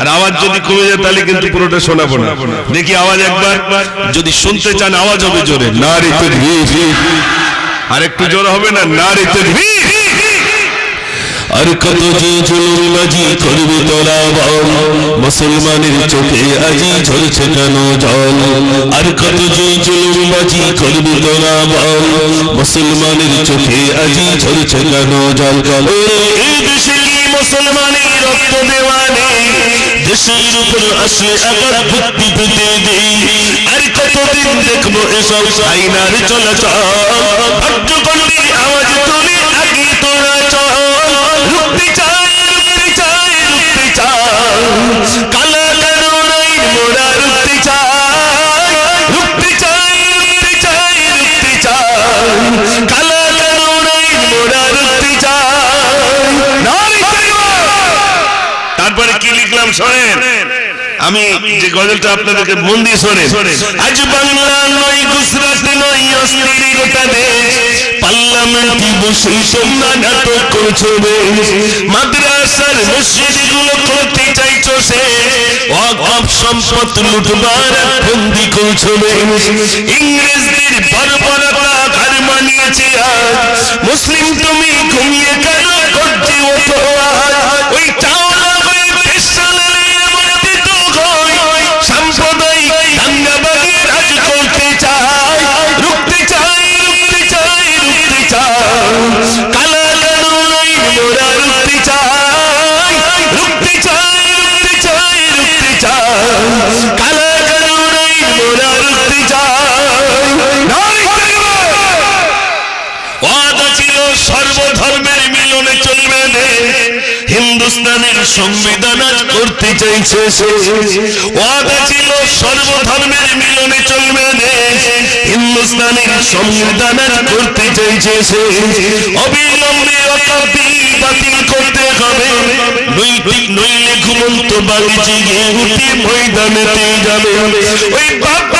আর আওয়াজ যদি কমে যায় তাহলে কিন্তু পুরোটা শোনাবো না। দেখি আওয়াজ একবার। যদি শুনতে চান আওয়াজ হবে জোরে। না রে আর একটু জোর। হবে না? না রে আর কত যে জুলুমাজি করবি তোরা বল। মুসলমানের চোখে আজি ঝরছে কেন জল? আর কত যে করবি তোরা মুসলমানের চোখে আজি ঝরছে কেন জল? এই দেশে দেওয়ানে দেশের উপর আসলে আবার ভক্তি পেতে দেই আর কতদিন দেখব এসব? আইনার চলাচল। ভাগ্য কণ্ঠে তারপরে কি লিখলাম শোনেন? আমি যে গজলটা আপনাদেরকে মন দিয়ে শোনেন। আজ বাংলা নয়, গুজরাট নয় অস্থির গোটা দেশ। পার্লামেন্টে বসে তোমরা নাটক করছ মাদ্রাসার মসজিদগুলো করতে চাইছো সে। ওয়াকফ সম্পদ লুটবার বন্দি করছ ইংরেজদের বর্বরতা ঘর মানিয়েছে আজ। মুসলিম তুমি সর্বধর্মের মিলনে চলবে হিন্দুস্তানের সংবিধান করতে চাইছে ছিল সর্বধর্মের মিলনে চলবে হিন্দুস্তানের সংবিধান করতে চাইছে অবিলম্বে বাতিল করতে হবে। নইলে ঘুমন্ত বাড়ি জেগে উঠে ময়দানেতে যাবে। ওই বাপদাদের